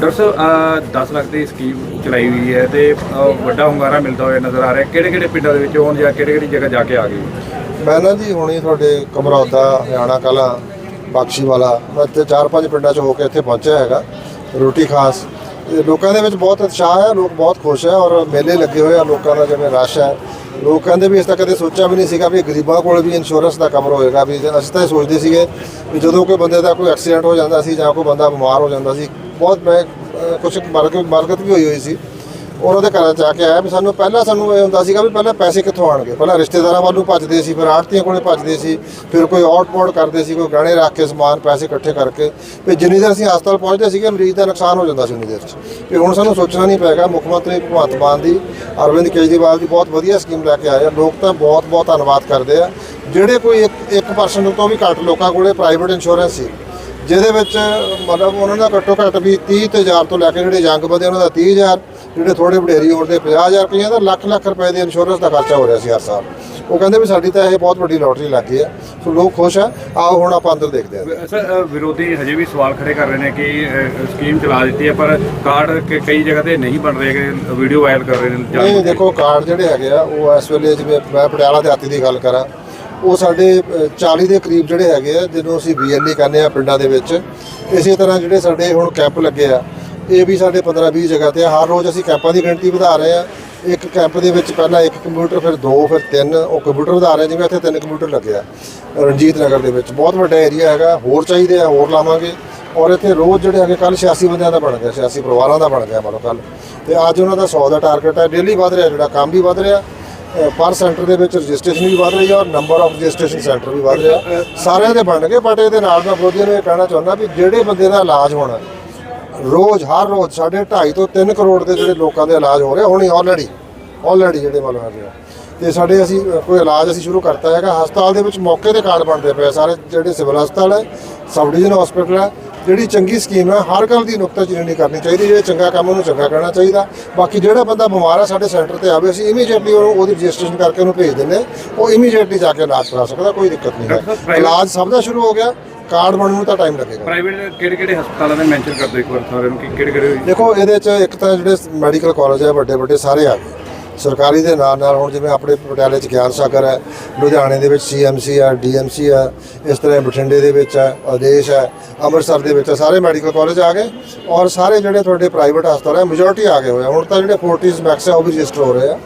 Doctor ਸਾਹਿਬ 10 ਲੱਖ ਦੀ scheme ਚਲਾਈ ਹੋਈ ਹੈ ਤੇ, ਅਹ, ਵੱਡਾ ਹੁੰਗਾਰਾ ਮਿਲਦਾ ਹੋਇਆ ਨਜ਼ਰ ਆ ਰਿਹਾ। ਕਿਹੜੇ ਕਿਹੜੇ ਪਿੰਡਾਂ ਦੇ ਵਿੱਚ ਹੋਣ ਜਾਂ ਕਿਹੜੇ ਕਿਹੜੀ ਜਗ੍ਹਾ ਜਾ ਕੇ ਆ ਗਈ ਮੈਂ ਨਾ ਜੀ ਹੁਣੀ ਤੁਹਾਡੇ ਕਮਰੌਦਾ, ਹਰਿਆਣਾ ਕਲਾਂ ਬਖਸ਼ੀ ਵਾਲਾ ਮੈਂ ਇੱਥੇ ਚਾਰ ਪੰਜ ਪਿੰਡਾਂ 'ਚ ਹੋ ਕੇ ਇੱਥੇ ਪਹੁੰਚਿਆ ਹੈਗਾ, ਰੋਟੀ ਖਾਸ। ਇਹ ਲੋਕਾਂ ਦੇ ਵਿੱਚ ਬਹੁਤ ਉਤਸ਼ਾਹ ਹੈ, ਲੋਕ ਬਹੁਤ ਖੁਸ਼ ਹੈ ਔਰ ਮੇਲੇ ਲੱਗੇ ਹੋਏ ਆ, ਲੋਕਾਂ ਦਾ ਜਿਵੇਂ ਰਸ਼ ਹੈ। ਲੋਕ ਕਹਿੰਦੇ ਵੀ ਇਸ ਤਾਂ ਕਦੇ ਸੋਚਿਆ ਵੀ ਨਹੀਂ ਸੀਗਾ ਵੀ ਗਰੀਬਾਂ ਕੋਲ ਵੀ ਇੰਸ਼ੋਰੈਂਸ ਦਾ ਕਵਰ ਹੋਏਗਾ, ਵੀ ਜੇ- ਅਸੀਂ ਤਾਂ ਇਹ ਸੋਚਦੇ ਸੀਗੇ ਵੀ ਜਦੋਂ ਕੋਈ ਬੰਦੇ ਦਾ ਕੋਈ ਐਕਸੀਡੈਂਟ ਹੋ ਜਾਂਦਾ ਸੀ ਜਾਂ ਕੋਈ ਬੰਦਾ ਬਿਮਾਰ ਹੋ ਜਾਂਦਾ ਸੀ ਬਹੁਤ ਮੈਂ ਕੁਝ ਬਰਕਤ ਬਰਕਤ ਵੀ ਹੋਈ ਹੋਈ ਸੀ। ਉਹਨਾਂ ਦੇ ਘਰਾਂ ਚ ਆ ਕੇ ਆਇਆ ਵੀ ਸਾਨੂੰ ਪਹਿਲਾਂ ਸਾਨੂੰ ਇਹ ਹੁੰਦਾ ਸੀਗਾ ਵੀ ਪਹਿਲਾਂ ਪੈਸੇ ਕਿੱਥੋਂ ਆਣਗੇ ਪਹਿਲਾਂ ਰਿਸ਼ਤੇਦਾਰਾਂ ਵੱਲੋਂ ਭੱਜਦੇ ਸੀ, ਫਿਰ ਆੜਤੀਆਂ ਕੋਲੇ ਭੱਜਦੇ ਸੀ, ਫਿਰ ਕੋਈ ਆਊਟਪੋਰਟ ਕਰਦੇ ਸੀ, ਕੋਈ ਗਹਿਣੇ ਰੱਖ ਕੇ ਸਮਾਨ, ਪੈਸੇ ਇਕੱਠੇ ਕਰਕੇ। ਵੀ ਜਿੰਨੀ ਦੇਰ ਅਸੀਂ ਹਸਪਤਾਲ ਪਹੁੰਚਦੇ ਸੀਗੇ, ਮਰੀਜ਼ ਦਾ ਨੁਕਸਾਨ ਹੋ ਜਾਂਦਾ ਸੀ ਉਨੀ ਦੇਰ ਚ। ਵੀ ਹੁਣ ਸਾਨੂੰ ਸੋਚਣਾ ਨਹੀਂ ਪਏਗਾ, ਮੁੱਖ ਮੰਤਰੀ ਭਗਵੰਤ ਮਾਨ ਦੀ, ਅਰਵਿੰਦ ਕੇਜਰੀਵਾਲ ਦੀ ਬਹੁਤ ਵਧੀਆ ਸਕੀਮ ਲੈ ਕੇ ਆਏ ਆ। ਲੋਕ ਤਾਂ ਬਹੁਤ ਬਹੁਤ ਧੰਨਵਾਦ ਕਰਦੇ ਆ। ਜਿਹੜੇ ਕੋਈ 1% ਤੋਂ ਵੀ ਘੱਟ ਲੋਕਾਂ ਕੋਲੇ ਪ੍ਰਾਈਵੇਟ ਇੰਸ਼ੋਰੈਂਸ ਸੀ ਜਿਹਦੇ ਵਿੱਚ ਮਤਲਬ ਉਹਨਾਂ ਦਾ ਘੱਟੋ ਘੱਟ ਵੀ 30000 ਤੋਂ ਲੈ ਕੇ ਜਿਹੜੇ ਜੰਗ ਬੰਦੇ ਉਹਨਾਂ ਦਾ 30000 ਜਿਹੜੇ ਥੋੜੇ ਵਡੇਰੀ ਹੋਰ ਦੇ 50000 ਕਈਆਂ ਦਾ ਲੱਖ ਲੱਖ ਰੁਪਏ ਦੀ ਇੰਸ਼ੋਰੈਂਸ ਦਾ ਖਰਚਾ ਹੋ ਰਿਹਾ ਸੀ ਹਰ ਸਾਲ। ਉਹ ਕਹਿੰਦੇ ਵੀ ਸਾਡੀ ਤਾਂ ਇਹ ਬਹੁਤ ਵੱਡੀ ਲੋਟਰੀ ਲੱਗ ਗਈ ਹੈ। ਸੋ ਲੋਕ ਖੁਸ਼ ਆ। ਆਓ ਹੁਣ ਆਪਾਂ ਅੰਦਰ ਦੇਖਦੇ ਹਾਂ। ਸਰ ਵਿਰੋਧੀ ਹਜੇ ਵੀ ਸਵਾਲ ਖੜੇ ਕਰ ਰਹੇ ਨੇ ਕਿ ਸਕੀਮ ਚਲਾ ਦਿੱਤੀ ਹੈ ਪਰ ਕਾਰਡ ਕ- ਕਈ ਜਗ੍ਹਾ ਤੇ ਨਹੀਂ ਬਣ ਰਹੇ ਕਿ ਵੀਡੀਓ ਵਾਇਰਲ ਕਰ ਰਹੇ ਨੇ ਨਹੀਂ ਦੇਖੋ ਕਾਰਡ ਜਿਹੜੇ ਹੈਗੇ ਆ ਉਹ ਇਸ ਵੇਲੇ ਜਿਵੇਂ ਮੈਂ ਪਟਿਆਲਾ ਦੇ ਹਾਤੀ ਦੀ ਗੱਲ ਕਰਾਂ ਉਹ ਸਾਡੇ ਅ, 40 ਦੇ ਕਰੀਬ ਜਿਹੜੇ ਹੈਗੇ ਆ ਜਿਹਨੂੰ ਅਸੀਂ ਬੀਐਲਈ ਕਹਿੰਦੇ ਆ ਪਿੰਡਾਂ ਦੇ ਵਿੱਚ ਇਸੇ ਤਰ੍ਹਾਂ ਜਿਹੜੇ ਸਾਡੇ ਹੁਣ ਕੈਂਪ ਲੱਗੇ ਆ ਇਹ ਵੀ ਸਾਡੇ 15 20 ਜਗ੍ਹਾ ਤੇ ਆ। ਹਰ ਰੋਜ਼ ਅਸੀਂ ਕੈਂਪਾਂ ਦੀ ਗਿਣਤੀ ਵਧਾ ਰਹੇ ਆ। ਇੱਕ ਕੈਂਪ ਦੇ ਵਿੱਚ ਪਹਿਲਾਂ ਇੱਕ ਕੰਪਿਊਟਰ ਫਿਰ ਦੋ ਫਿਰ ਤਿੰਨ ਉਹ ਕੰਪਿਊਟਰ ਵਧਾ ਰਹੇ ਜਿਵੇਂ ਇੱਥੇ ਤਿੰਨ ਕੰਪਿਊਟਰ ਲੱਗੇ ਆ ਰਣਜੀਤ ਨਗਰ ਦੇ ਵਿੱਚ। ਬਹੁਤ ਵੱਡਾ ਏਰੀਆ ਹੈਗਾ ਹੋਰ ਚਾਹੀਦੇ ਆ ਹੋਰ ਲਾਵਾਂਗੇ। ਔਰ ਇੱਥੇ ਰੋਜ਼ ਜਿਹੜੇ ਹੈਗੇ ਕੱਲ 86 ਬੰਦਿਆਂ ਦਾ ਬਣ ਗਿਆ 86 ਪਰਿਵਾਰਾਂ ਦਾ ਬਣ ਗਿਆ ਮਤਲਬ ਕੱਲ ਤੇ ਅੱਜ ਉਹਨਾਂ ਦਾ 100 ਦਾ ਟਾਰਗੇਟ ਹੈ ਡੇਲੀ ਵਧ ਰਿਹਾ ਜਿਹੜਾ ਕੰਮ ਵੀ ਵਧ ਰਿਹਾ ਪਰ ਸੈਂਟਰ ਦੇ ਵਿੱਚ ਰਜਿਸਟ੍ਰੇਸ਼ਨ ਵੀ ਵੱਧ ਰਹੀ ਹੈ ਔਰ ਨੰਬਰ ਆਫ ਰਜਿਸਟ੍ਰੇਸ਼ਨ ਸੈਂਟਰ ਵੀ ਵੱਧ ਰਿਹਾ। ਸਾਰਿਆਂ ਦੇ ਬਣ ਗਏ ਬਟ ਇਹਦੇ ਨਾਲ ਮੈਂ ਵਿਰੋਧੀਆਂ ਨੂੰ ਇਹ ਕਹਿਣਾ ਚਾਹੁੰਦਾ ਵੀ ਜਿਹੜੇ ਬੰਦੇ ਦਾ ਇਲਾਜ ਹੋਣਾ, ਰੋਜ਼, ਹਰ ਰੋਜ਼ ਸਾਡੇ 2.5 ਤੋਂ 3 ਕਰੋੜ ਦੇ ਜਿਹੜੇ ਲੋਕਾਂ ਦੇ ਇਲਾਜ ਹੋ ਰਹੇ, ਹੁਣੀ ਆਲਰੇਡੀ ਆਲਰੇਡੀ ਜਿਹੜੇ ਮਤਲਬ ਹੈਗੇ ਆ। ਤੇ ਸਾਡੇ ਅਸੀਂ ਕੋਈ ਇਲਾਜ ਅਸੀਂ ਸ਼ੁਰੂ ਕਰਤਾ ਹੈਗਾ, ਹਸਪਤਾਲ ਦੇ ਵਿੱਚ ਮੌਕੇ ਤੇ ਕਾਰਡ ਬਣਦੇ ਪਏ ਆ ਸਾਰੇ ਜਿਹੜੇ ਸਿਵਲ ਹਸਪਤਾਲ ਹੈ ਸਬ ਡਿਵੀਜ਼ਨ ਹਸਪੀਟਲ ਹੈ ਜਿਹੜੀ ਚੰਗੀ ਸਕੀਮ ਹੈ ਹਰ ਗੱਲ ਦੀ ਨੁਕਤਾਚੀਨੀ ਨਹੀਂ ਕਰਨੀ ਚਾਹੀਦੀ ਜਿਹੜੇ ਚੰਗਾ ਕੰਮ ਉਹਨੂੰ ਚੰਗਾ ਕਰਨਾ ਚਾਹੀਦਾ। ਬਾਕੀ ਜਿਹੜਾ ਬੰਦਾ ਬਿਮਾਰ ਹੈ ਸਾਡੇ ਸੈਂਟਰ ਤੇ ਆਵੇ ਅਸੀਂ ਇਮੀਡੀਏਟਲੀ ਉਹਨੂੰ ਉਹਦੀ ਰਜਿਸਟ੍ਰੇਸ਼ਨ ਕਰਕੇ ਉਹਨੂੰ ਭੇਜ ਦਿੰਦੇ। ਉਹ ਇਮੀਡੀਏਟਲੀ ਜਾ ਕੇ ਇਲਾਜ ਕਰਾ ਸਕਦਾ ਕੋਈ ਦਿੱਕਤ ਨਹੀਂ ਹੈ। ਇਲਾਜ ਸਭ ਦਾ ਸ਼ੁਰੂ ਹੋ ਗਿਆ ਕਾਰਡ ਬਣਨ ਨੂੰ ਤਾਂ ਟਾਈਮ ਲੱਗੇਗਾ। ਪ੍ਰਾਈਵੇਟ ਕਿਹੜੇ ਕਿਹੜੇ ਹਸਪਤਾਲਾਂ ਦੇ ਮੈਂਸ਼ਨ ਕਰ ਦਿਓ ਇੱਕ ਵਾਰ ਸਾਰਿਆਂ ਨੂੰ ਕਿ ਕਿਹੜੇ ਕਿਹੜੇ ਦੇਖੋ ਇਹਦੇ ਚ ਇੱਕ ਤਾਂ ਜਿਹੜੇ ਮੈਡੀਕਲ ਕਾਲਜ ਹੈ ਵੱਡੇ ਵੱਡੇ ਸਾਰੇ ਆ ਗਏ। ਸਰਕਾਰੀ ਦੇ ਨਾਲ ਨਾਲ ਹੁਣ ਜਿਵੇਂ ਆਪਣੇ ਪਟਿਆਲੇ ਚ ਗਿਆਨ ਸਾਗਰ ਹੈ ਲੁਧਿਆਣੇ ਦੇ ਵਿੱਚ ਸੀਐਮਸੀ ਹੈ ਡੀਐਮਸੀ ਹੈ ਇਸ ਤਰ੍ਹਾਂ ਬਠਿੰਡੇ ਦੇ ਵਿੱਚ ਹੈ ਆਦੇਸ਼ ਹੈ ਅੰਮ੍ਰਿਤਸਰ ਦੇ ਵਿੱਚ ਹੈ, ਸਾਰੇ ਮੈਡੀਕਲ ਕਾਲਜ ਆ ਗਏ ਔਰ ਸਾਰੇ ਜਿਹੜੇ ਤੁਹਾਡੇ ਪ੍ਰਾਈਵੇਟ ਹਸਪਤਾਲ ਹੈ ਮੈਜੋਰਟੀ ਆ ਗਏ ਹੋਏ ਆ। ਹੁਣ ਤਾਂ ਜਿਹੜੇ ਫੋਰਟਿਸ ਮੈਕਸ ਹੈ ਉਹ ਵੀ ਰਜਿਸਟਰ ਹੋ ਰਹੇ ਆ।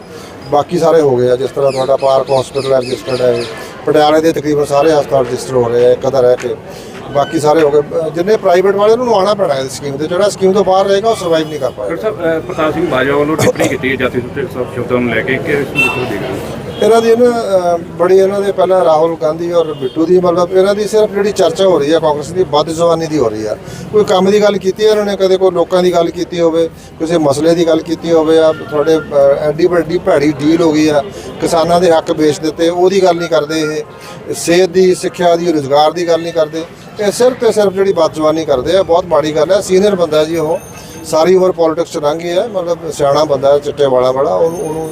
ਬਾਕੀ ਸਾਰੇ ਹੋ ਗਏ ਆ ਜਿਸ ਤਰ੍ਹਾਂ ਤੁਹਾਡਾ ਪਾਰਕ ਹਸਪੀਟਲ ਹੈ ਰਜਿਸਟਰਡ ਹੈ ਪਟਿਆਲੇ ਦੇ ਤਕਰੀਬਨ ਸਾਰੇ ਹਸਪਤਾਲ ਰਜਿਸਟਰ ਹੋ ਰਹੇ ਆ ਇੱਕ ਅੱਧਾ ਰਹਿ ਕੇ। ਬਾਕੀ ਸਾਰੇ ਹੋ ਗਏ। ਜਿੰਨੇ ਪ੍ਰਾਈਵੇਟ ਵਾਲੇ ਉਹਨਾਂ ਨੂੰ ਆਉਣਾ ਪੈਣਾ ਹੈ ਸਕੀਮ ਤੇ। ਜਿਹੜਾ ਸਕੀਮ ਤੋਂ ਬਾਹਰ ਰਹੇਗਾ ਉਹ ਸਰਵਾਈਵ ਨਹੀਂ ਕਰ ਪਾਏਗਾ। ਡਾਕਟਰ ਸਾਹਿਬ ਸਿੰਘ ਬਾਜਵਾ ਵੱਲੋਂ ਟਿੱਪਣੀ ਕੀਤੀ ਹੈ ਜਾਤੀ ਸੁਤੇ ਸਭ ਸ਼ਬਦਾਂ ਨੂੰ ਲੈ ਕੇ। ਕਿ ਇਸ ਨੂੰ ਕਿਵੇਂ ਦੇਖ ਰਹੇ ਹੋ? ਇਹਨਾਂ ਦੀ ਨਾ ਬੜੀ ਇਹਨਾਂ ਦੇ ਪਹਿਲਾਂ ਰਾਹੁਲ ਗਾਂਧੀ ਔਰ ਬਿੱਟੂ ਦੀ ਮਤਲਬ ਇਹਨਾਂ ਦੀ ਸਿਰਫ ਜਿਹੜੀ ਚਰਚਾ ਹੋ ਰਹੀ ਹੈ ਕਾਂਗਰਸ ਦੀ ਵੱਧ ਜ਼ਬਾਨੀ ਦੀ ਹੋ ਰਹੀ ਹੈ ਕੋਈ ਕੰਮ ਦੀ ਗੱਲ ਕੀਤੀ ਹੈ ਇਹਨਾਂ ਨੇ? ਕਦੇ ਕੋਈ ਲੋਕਾਂ ਦੀ ਗੱਲ ਕੀਤੀ ਹੋਵੇ ਕਿਸੇ ਮਸਲੇ ਦੀ ਗੱਲ ਕੀਤੀ ਹੋਵੇ ਆ ਤੁਹਾਡੇ ਐਡੀ ਵੱਡੀ ਭੈੜੀ ਡੀਲ ਹੋ ਗਈ ਆ ਕਿਸਾਨਾਂ ਦੇ ਹੱਕ ਵੇਚ ਦਿੱਤੇ ਉਹਦੀ ਗੱਲ ਨਹੀਂ ਕਰਦੇ ਇਹ। ਸਿਹਤ ਦੀ, ਸਿੱਖਿਆ ਦੀ, ਰੋਜ਼ਗਾਰ ਦੀ ਗੱਲ ਨਹੀਂ ਕਰਦੇ। ਇਹ ਸਿਰਫ ਤੇ ਸਿਰਫ ਜਿਹੜੀ ਬਦਜ਼ੁਬਾਨੀ ਕਰਦੇ ਆ, ਬਹੁਤ ਮਾੜੀ ਗੱਲ ਹੈ। ਸੀਨੀਅਰ ਬੰਦਾ ਜੀ ਉਹ। ਸਾਰੀ ਉਮਰ ਪੋਲਿਟਿਕਸ ਚ ਲੰਘ ਹੈ, ਮਤਲਬ ਸਿਆਣਾ ਬੰਦਾ ਹੈ, ਚਿੱਟੇ ਵਾਲਾ ਵਾਲਾ ਉਹਨੂੰ ਉਹਨੂੰ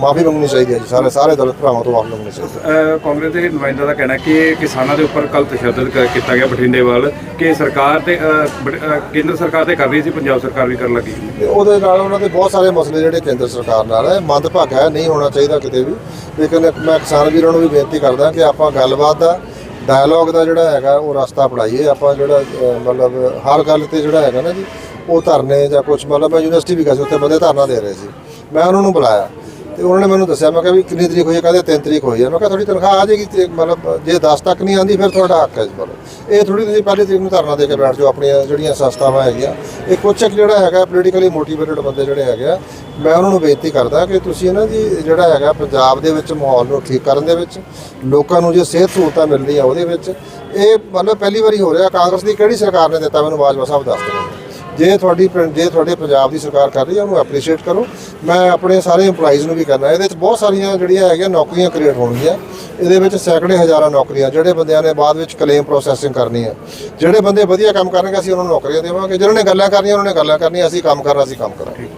ਮਾਫੀ ਮੰਗਣੀ ਚਾਹੀਦੀ ਹੈ ਜੀ ਸਾਰੇ ਸਾਰੇ ਦਲਿਤ ਭਰਾਵਾਂ ਤੋਂ ਮਾਫੀ ਮੰਗਣੀ ਚਾਹੀਦੀ ਹੈ। ਅਹ ਕਾਂਗਰਸ ਦੇ ਨੁਮਾਇੰਦਾ ਦਾ ਕਹਿਣਾ ਕਿ ਕਿਸਾਨਾਂ ਦੇ ਉੱਪਰ ਕੱਲ ਤਸ਼ੱਦਦ ਕ- ਕੀਤਾ ਗਿਆ ਬਠਿੰਡੇ ਵੱਲ ਕਿ ਸਰਕਾਰ ਤੇ ਅਹ, ਬੜ- ਅਹ, ਕੇਂਦਰ ਸਰਕਾਰ ਤੇ ਕਰ ਰਹੀ ਸੀ ਪੰਜਾਬ ਸਰਕਾਰ ਵੀ ਕਰਨ ਲੱਗੀ। ਤੇ ਉਹਦੇ ਨਾਲ ਉਹਨਾਂ ਦੇ ਬਹੁਤ ਸਾਰੇ ਮਸਲੇ ਜਿਹੜੇ ਕੇਂਦਰ ਸਰਕਾਰ ਨਾਲ ਹੈ ਮੰਦਭਾਗਾ ਹੈ ਨਹੀਂ ਹੋਣਾ ਚਾਹੀਦਾ ਕਿਤੇ ਵੀ। ਲੇਕਿਨ ਮੈਂ ਕਿਸਾਨ ਵੀਰਾਂ ਨੂੰ ਵੀ ਬੇਨਤੀ ਕਰਦਾ ਕਿ ਆਪਾਂ ਗੱਲਬਾਤ ਦਾ ਡਾਇਲੌਗ ਦਾ ਜਿਹੜਾ ਹੈਗਾ ਉਹ ਰਸਤਾ ਅਪਣਾਈਏ ਆਪਾਂ ਜਿਹੜਾ ਅਹ, ਮਤਲਬ ਹਰ ਗੱਲ ਤੇ ਜਿਹੜਾ ਹੈਗਾ ਨਾ ਜੀ ਉਹ ਧਰਨੇ ਜਾਂ ਕੁਝ ਮਤਲਬ ਮੈਂ ਯੂਨੀਵਰਸਿਟੀ ਵੀ ਗਿਆ ਸੀ, ਉੱਥੇ ਬੰਦੇ ਧਰਨਾ ਦੇ ਰਹੇ ਸੀ। ਮੈਂ ਉਹਨਾਂ ਨੂੰ ਬੁਲਾਇਆ ਤੇ ਉਹਨਾਂ ਨੇ ਮੈਨੂੰ ਦੱਸਿਆ, ਮੈਂ ਕਿਹਾ ਵੀ ਕਿੰਨੀ ਤਰੀਕ ਹੋਈ ਹੈ? ਕਹਿੰਦੇ 3 ਤਰੀਕ ਹੋਈ ਹੈ। ਮੈਂ ਕਿਹਾ ਤੁਹਾਡੀ ਤਨਖਾਹ ਆ ਜਾਏਗੀ ਤੇ ਮਤਲਬ ਜੇ 10 ਤੱਕ ਨਹੀਂ ਆਂਦੀ ਫਿਰ ਤੁਹਾਡਾ ਹੱਕ ਹੈ ਜੀ ਮਤਲਬ। ਇਹ ਥੋੜੀ ਤੁਸੀਂ ਪਹਿਲੀ ਤਰੀਕ ਨੂੰ ਧਰਨਾ ਦੇ ਕੇ ਬੈਠ ਜਾਓ, ਆਪਣੀਆਂ ਜਿਹੜੀਆਂ ਸੰਸਥਾਵਾਂ ਹੈਗੀਆਂ। ਇਹ ਕੁਛ ਇੱਕ ਜਿਹੜਾ ਹੈਗਾ ਪੋਲੀਟੀਕਲੀ ਮੋਟੀਵੇਟਡ ਬੰਦੇ ਜਿਹੜੇ ਹੈਗੇ ਆ, ਮੈਂ ਉਹਨਾਂ ਨੂੰ ਬੇਨਤੀ ਕਰਦਾ ਕਿ ਤੁਸੀਂ ਇਹਨਾਂ ਦੀ ਜਿਹੜਾ ਹੈਗਾ ਪੰਜਾਬ ਦੇ ਵਿੱਚ ਮਾਹੌਲ ਨੂੰ ਠੀਕ ਕਰਨ ਦੇ ਵਿੱਚ, ਲੋਕਾਂ ਨੂੰ ਜੇ ਸਿਹਤ ਸਹੂਲਤਾਂ ਮਿਲਦੀਆਂ ਉਹਦੇ ਵਿੱਚ, ਇਹ ਮਤਲਬ ਪਹਿਲੀ ਵਾਰੀ ਹੋ ਰਿਹਾ, ਕਾਂਗਰਸ ਦੀ ਕਿਹੜੀ ਸਰਕਾਰ ਨੇ ਦਿੱਤਾ? ਮੈਨੂੰ ਬਾਜਵਾ ਸਾਹਿਬ ਦੱਸ ਦਿਓ। ਜੇ ਤੁਹਾਡੀ ਪਿੰਡ- ਜੇ ਤੁਹਾਡੇ ਪੰਜਾਬ ਦੀ ਸਰਕਾਰ ਕਰ ਰਹੀ ਹੈ ਉਹਨੂੰ ਐਪਰੀਸ਼ੀਏਟ ਕਰੋ। ਮੈਂ ਆਪਣੇ ਸਾਰੇ EMPLOYEES ਨੂੰ ਵੀ ਕਰਨਾ ਇਹਦੇ ਵਿੱਚ ਬਹੁਤ ਸਾਰੀਆਂ ਜਿਹੜੀਆਂ ਹੈਗੀਆਂ ਨੌਕਰੀਆਂ ਕ੍ਰੀਏਟ ਹੋਣਗੀਆਂ। ਇਹਦੇ ਵਿੱਚ ਸੈਂਕੜੇ ਹਜ਼ਾਰਾਂ ਨੌਕਰੀਆਂ ਜਿਹੜੇ ਬੰਦਿਆਂ ਨੇ ਬਾਅਦ ਵਿੱਚ ਕਲੇਮ ਪ੍ਰੋਸੈਸਿੰਗ ਕਰਨੀ ਹੈ। ਜਿਹੜੇ ਬੰਦੇ ਵਧੀਆ ਕੰਮ ਕਰਨਗੇ ਅਸੀਂ ਉਹਨਾਂ ਨੂੰ ਨੌਕਰੀਆਂ ਦੇਵਾਂਗੇ। ਜਿਹਨਾਂ ਨੇ ਗੱਲਾਂ ਕਰਨੀਆਂ ਉਹਨਾਂ ਨੇ ਗੱਲਾਂ ਕਰਨੀਆਂ ਅਸੀਂ ਕੰਮ ਕਰਨਾ ਅਸੀਂ ਕੰਮ ਕਰਾਂਗੇ।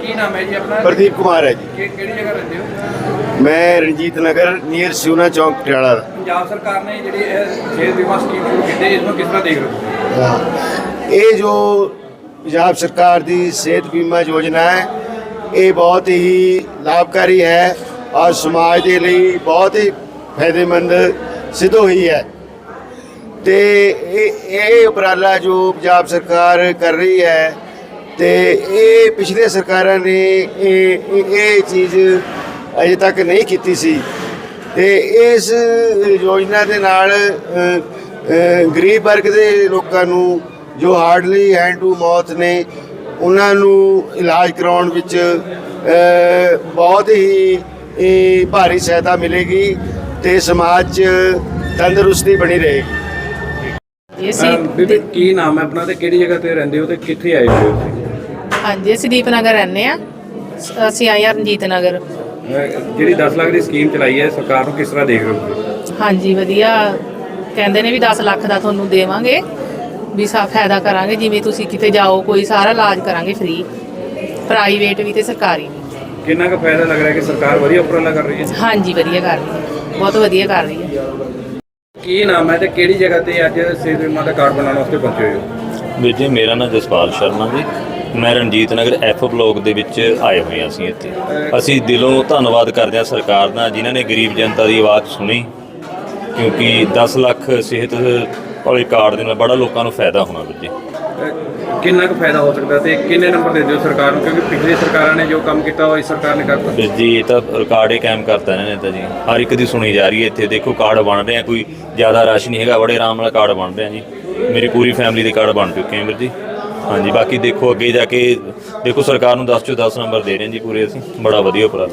ਕੀ ਨਾਮ ਹੈ ਜੀ ਆਪਣਾ? ਪ੍ਰਦੀਪ ਕੁਮਾਰ ਹੈ ਜੀ। ਕਿਹੜੀ ਜਗ੍ਹਾ ਰਹਿੰਦੇ ਹੋ? ਮੈਂ ਰਣਜੀਤ ਨਗਰ ਨੀਅਰ ਸਿਉਨਾ ਚੌਂਕ ਪਟਿਆਲਾ ਪੰਜਾਬ ਸਰਕਾਰ ਨੇ ਜਿਹੜੀ ਸਿਹਤ ਬੀਮਾ ਸਕੀਮ ਸ਼ੁਰੂ ਕੀਤੀ ਇਸ ਨੂੰ ਕਿਸ ਤਰ੍ਹਾਂ ਦੇਖ ਰਹੇ ਹੋ। ਇਹ ਜੋ ਪੰਜਾਬ ਸਰਕਾਰ ਦੀ ਸਿਹਤ ਬੀਮਾ ਯੋਜਨਾ ਹੈ, ਇਹ ਬਹੁਤ ਹੀ ਲਾਭਕਾਰੀ ਹੈ ਔਰ ਸਮਾਜ ਦੇ ਲਈ ਬਹੁਤ ਹੀ ਫਾਇਦੇਮੰਦ ਸਿੱਧ ਹੋਈ ਹੈ। ਤੇ ਇਹ ਇਹ ਉਪਰਾਲਾ ਜੋ ਪੰਜਾਬ ਸਰਕਾਰ ਕਰ ਰਹੀ ਹੈ ਤੇ ਇਹ ਪਿਛਲੇ ਸਰਕਾਰਾਂ ਨੇ ਇਹ, ਇਹ- ਚੀਜ਼ ਅਜੇ ਤੱਕ ਨਹੀਂ ਕੀਤੀ ਸੀ। ਤੇ ਇਸ ਯੋਜਨਾ ਦੇ ਨਾਲ ਗਰੀਬ ਵਰਗ ਦੇ ਲੋਕਾਂ ਨੂੰ ਜੋ ਹਾਰਡਲੀ ਹੈਂਡ ਟੂ ਮਾਊਥ ਨੇ ਉਹਨਾਂ ਨੂੰ ਇਲਾਜ ਕਰਾਉਣ ਵਿੱਚ ਬਹੁਤ ਹੀ ਇਹ ਭਾਰੀ ਸਹਾਇਤਾ ਮਿਲੇਗੀ ਤੇ ਸਮਾਜ 'ਚ ਤੰਦਰੁਸਤੀ ਬਣੀ ਰਹੇਗੀ। ਬੀਬੀ ਕੀ ਨਾਮ ਹੈ ਆਪਣਾ ਤੇ ਕਿਹੜੀ ਜਗ੍ਹਾ ਤੇ ਰਹਿੰਦੇ ਹੋ ਤੇ ਕਿੱਥੇ ਆਏ ਹੋ? ਹਾਂਜੀ ਅਸੀਂ ਦੀਪਨਗਰ ਰਹਿੰਦੇ ਆ ਅਸੀਂ ਆਏ ਹਾਂ ਰਣਜੀਤ ਨਗਰ। ਜਿਹੜੀ 10 ਲੱਖ ਦੀ ਸਕੀਮ ਚਲਾਈ ਹੈ ਸਰਕਾਰ ਨੂੰ ਕਿਸ ਤਰ੍ਹਾਂ ਦੇਖ ਰਹੇ ਹੋ? ਹਾਂਜੀ ਵਧੀਆ। ਕਹਿੰਦੇ ਨੇ ਵੀ 10 ਲੱਖ ਦਾ ਤੁਹਾਨੂੰ ਦੇਵਾਂਗੇ। ਵੀ ਸਾ ਫਾਇਦਾ ਕਰਾਂਗੇ ਜਿਵੇਂ ਤੁਸੀਂ ਕਿਤੇ ਜਾਓ ਕੋਈ ਸਾਰਾ ਇਲਾਜ ਕਰਾਂਗੇ ਫ੍ਰੀ ਪ੍ਰਾਈਵੇਟ ਵੀ ਤੇ ਸਰਕਾਰੀ ਵੀ। ਕਿੰਨਾ ਕੁ ਫਾਇਦਾ ਲੱਗ ਰਿਹਾ ਕਿ ਸਰਕਾਰ ਵਧੀਆ ਉਪਰਾਲਾ ਕਰ ਰਹੀ ਹੈ? ਹਾਂਜੀ ਵਧੀਆ ਕਰ ਰਹੀ ਹੈ। ਬਹੁਤ ਵਧੀਆ ਕਰ ਰਹੀ ਹੈ। ਕੀ ਨਾਮ ਹੈ ਤੇ ਕਿਹੜੀ ਜਗ੍ਹਾ ਤੇ ਅੱਜ ਸਿਹਤ ਬੀਮਾ ਦਾ ਕਾਰਡ ਬਣਾਉਣ ਵਾਸਤੇ ਪਹੁੰਚੇ ਹੋ? ਵੀਰ ਜੀ ਮੇਰਾ ਨਾਮ ਜਸਪਾਲ ਸ਼ਰਮਾ ਜੀ। ਮੈਂ ਰਣਜੀਤ ਨਗਰ ਐਫ ਬਲੋਕ ਦੇ ਵਿੱਚ ਆਏ ਹੋਏ ਹਾਂ ਅਸੀਂ ਇੱਥੇ। ਅਸੀਂ ਦਿਲੋਂ ਧੰਨਵਾਦ ਕਰਦੇ ਹਾਂ ਸਰਕਾਰ ਦਾ ਜਿਨ੍ਹਾਂ ਨੇ ਗਰੀਬ ਜਨਤਾ ਦੀ ਆਵਾਜ਼ ਸੁਣੀ। ਕਿਉਂਕਿ 10 ਲੱਖ ਸਿਹਤ ਵਾਲੇ ਕਾਰਡ ਦੇ ਨਾਲ ਬੜਾ ਲੋਕਾਂ ਨੂੰ ਫਾਇਦਾ ਹੋਣਾ ਵੀਰ ਜੀ। ਕਿੰਨਾ ਕੁ ਫਾਇਦਾ ਹੋ ਸਕਦਾ ਤੇ ਕਿੰਨੇ ਨੰਬਰ ਦੇ ਦਿਓ ਸਰਕਾਰ ਨੂੰ? ਕਿਉਂਕਿ ਪਿਛਲੀ ਸਰਕਾਰਾਂ ਨੇ ਜੋ ਕੰਮ ਕੀਤਾ ਉਹ ਇਸ ਸਰਕਾਰ ਨੇ ਕਰਤਾ। ਵੀਰ ਜੀ ਇਹ ਤਾਂ ਰਿਕਾਰਡ ਹੀ ਕਾਇਮ ਕਰਤਾ ਇਹਨਾਂ ਨੇ ਤਾਂ ਜੀ। ਹਰ ਇੱਕ ਦੀ ਸੁਣੀ ਜਾ ਰਹੀ ਹੈ ਇੱਥੇ। ਦੇਖੋ ਕਾਰਡ ਬਣ ਰਹੇ ਆ ਕੋਈ ਜ਼ਿਆਦਾ ਰਸ਼ ਨਹੀਂ ਹੈਗਾ। ਬੜੇ ਆਰਾਮ ਨਾਲ ਕਾਰਡ ਬਣ ਰਹੇ ਆ ਜੀ। ਮੇਰੀ ਪੂਰੀ ਫੈਮਿਲੀ ਦੇ ਕਾਰਡ ਬਣ ਚੁੱਕੇ ਆ ਵੀਰ ਜੀ। ਹਾਂਜੀ ਬਾਕੀ ਦੇਖੋ ਅੱਗੇ ਜਾ ਕੇ ਦੇਖੋ ਸਰਕਾਰ ਨੂੰ 10 ਚੋਂ 10 ਨੰਬਰ ਦੇ ਰਹੇ ਹਾਂ ਜੀ ਪੂਰੇ ਅਸੀਂ। ਬੜਾ ਵਧੀਆ ਉਪਰਾਲਾ